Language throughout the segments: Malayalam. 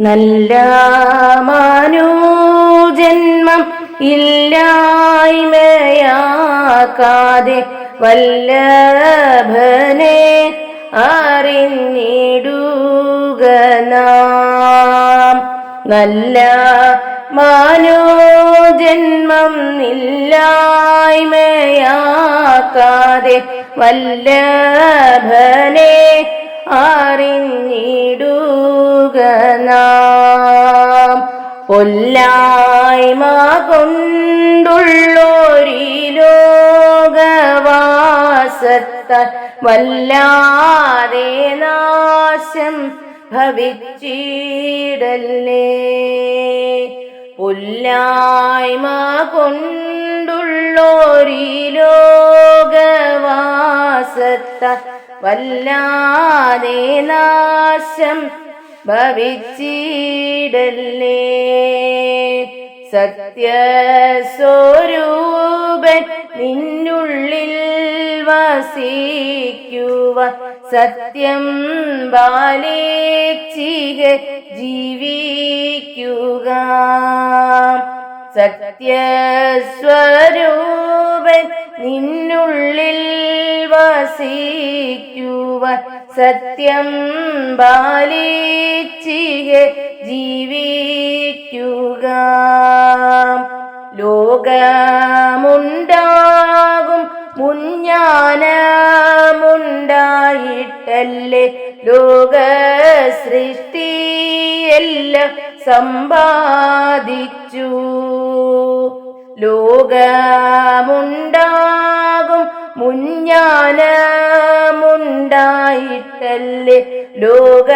നല്ല മാനോജന്മം ഇല്ലായ്മയാക്കാതെ വല്ലഭനെ അറിഞ്ഞിടുക നാം. നല്ല മാനോജന്മം ഇല്ലായ്മയാക്കാതെ വല്ലഭനെ അറിഞ്ഞിടുക പൊല്ലായ്മ കൊണ്ടുള്ളോരിലോകവാസത്ത വല്ലാതെ നാശം ഭവിച്ചിടല്ലേ? പൊല്ലായ്മ കൊണ്ടുള്ളോരി ലോകവാസത്താൽ വല്ലാതെ നാശം ഭവിച്ചിടല്ലേ. സത്യസ്വരൂപൻ നിന്നുള്ളിൽ വസിക്കുവ സത്യം ബാലേച്ചിക ജീവിക്കുക. സത്യസ്വരൂപൻ വസിക്കുവ സത്യം ബാലിച്ചിക ജീവിക്കുക. ലോകമുണ്ടാകും മുഞ്ഞാനമുണ്ടായിട്ടല്ലേ ലോക സൃഷ്ടിയെല്ലാം സമ്പാദിച്ചു. ലോകമുണ്ടാകും മുഞ്ഞാനമുണ്ടായിട്ടല്ലേ ലോക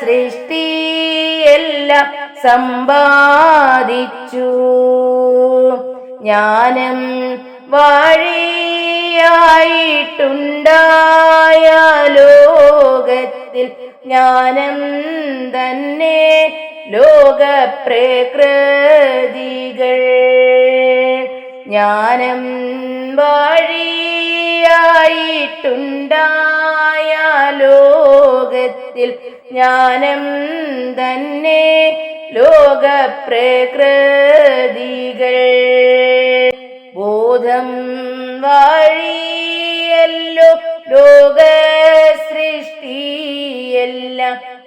സൃഷ്ടിയെല്ലാം സമ്പാദിച്ചു. ജ്ഞാനം വഴിയായിട്ടുണ്ടായ ലോകത്തിൽ ജ്ഞാനം തന്നെ ലോകപ്രകൃതികൾ. ജ്ഞാനം വഴിയായിട്ടുണ്ടായ ലോകത്തിൽ ജ്ഞാനം തന്നെ ലോകപ്രകൃതികൾ. ബോധം വഴിയല്ലോ ലോക സൃഷ്ടിയെല്ലാം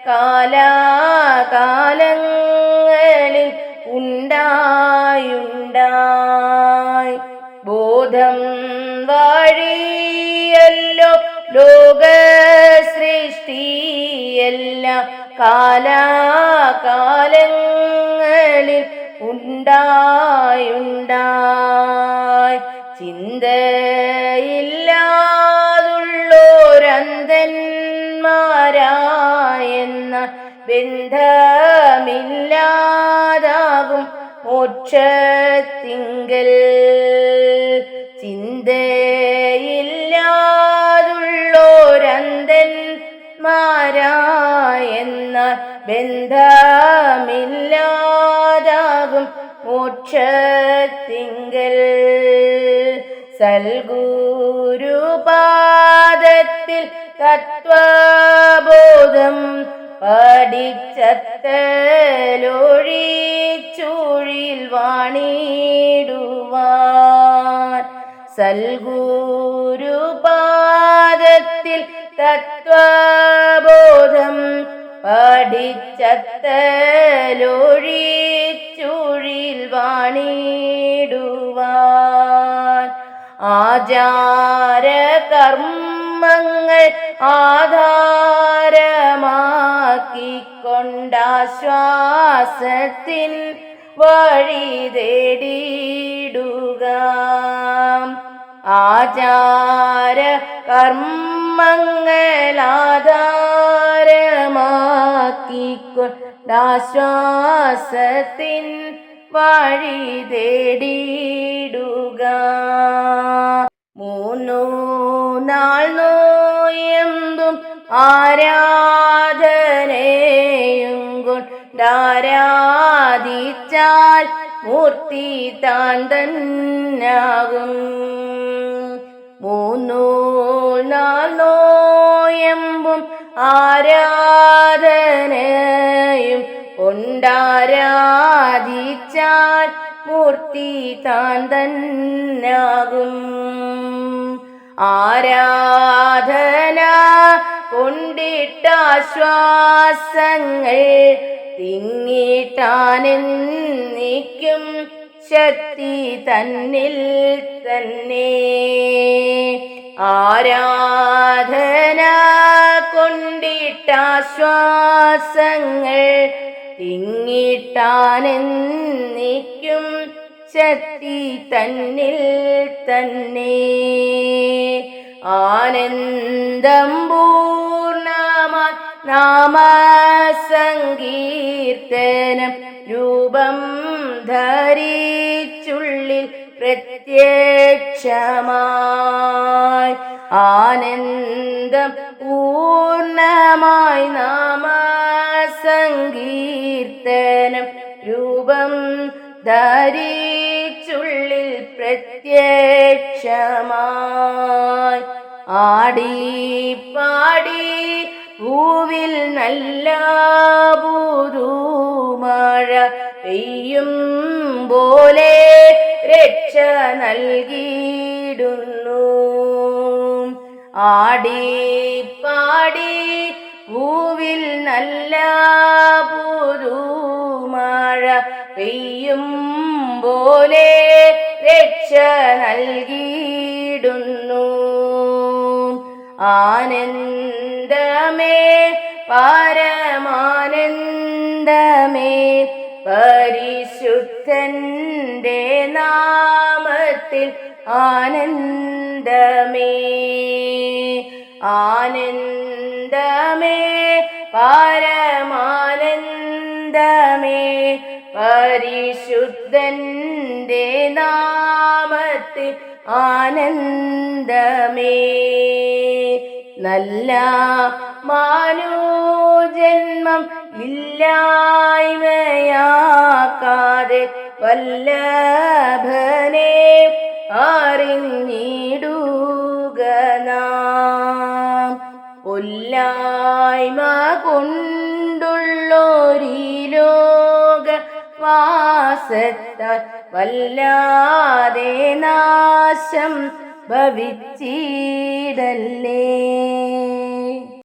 കാലാകാലങ്ങളിൽ ഉണ്ടായുണ്ടായി വഴിയല്ലോ ലോക സൃഷ്ടിയല്ല കാലാകാലങ്ങളിൽ ഉണ്ടായുണ്ടായി. ചിന്തയില്ലാതുള്ളോരന്തന്മാരായെന്ന ബന്ധമില്ലാതാകും മോക്ഷത്തിങ്കൽ ചിന്തയില്ലാതുള്ളോരന്തന്മാരായെന്ന ബന്ധമില്ലാതാകും മോക്ഷത്തിങ്കൽ. സൽഗുരുപാദത്തിൽ തത്വബോധം പഠിച്ചത്തലൊഴിച്ചൂഴിൽ വാണിടുവാൻ സൽഗുരുപാദത്തിൽ തത്വബോധം പഠിച്ചത്തലൊഴിച്ചുഴിൽ വാണിടുവാൻ. ആചാര കർമ്മങ്ങൾ ആധാരമാക്കിക്കൊണ്ടാശ്വാസത്തിൻ വഴി തേടിയിടുക. ആചാര കർമ്മങ്ങളാധാരമാക്കിക്കൊണ്ടാശ്വാസത്തിൻ വഴി തേടിയിടുക. മൂന്നു നാൾ നോയമ്പും ആരാധനയും കൊണ്ടാരാധിച്ചാൽ മൂർത്തി താൻ തന്നാകും. മൂന്നു നാളോയമ്പും ആരാധനയും കൊണ്ടാരാധിച്ചാൽ മൂർത്തി താൻ തന്നാകും. ആരാധന കൊണ്ടിട്ടാശ്വാസങ്ങൾ തിങ്ങിട്ടാനെന്നിക്കും ശക്തി തന്നിൽ തന്നെ. ആരാധന കൊണ്ടിട്ടാശ്വാസങ്ങൾ തിങ്ങിട്ടാനെന്നിക്കും ശക്തി തന്നിൽ തന്നെ. ആനന്ദം പൂർണമായി നാമസങ്കീർത്തനം രൂപം ധരിച്ചുള്ളിൽ പ്രത്യക്ഷമായി. ആനന്ദം പൂർണമായി നാമസങ്കീർത്തനം രൂപം ധരിച്ചുള്ളിൽ പ്രത്യക്ഷമായി. ആടി പാടി പൂവിൽ നല്ല പുതുമഴ പെയ്യും പോലെ രക്ഷ നൽകിയിടുന്നു. ആടി പാടി പൂവിൽ നല്ല പുതുമഴ പെയ്യും പോലെ രക്ഷ നൽകിയിടുന്നു. ആനന്ദമേ പരമാനന്ദമേ പരിശുദ്ധന്റെ നാമത്തിൽ ആനന്ദമേ ആനന്ദമേ പരമാനന്ദമേ പരിശുദ്ധന്റെ നാമത്തിൽ ആനന്ദമേ. നല്ല മാനുജന്മം ഇല്ലായ്മയാക്കാതെ വല്ലഭനെ അറിഞ്ഞിടുക നാം. കൊല്ലായ്മ കൊണ്ടുള്ളൊരീ വാസത്താൽ വല്ലാതെ നാശം ഭവിച്ചിടല്ലേ.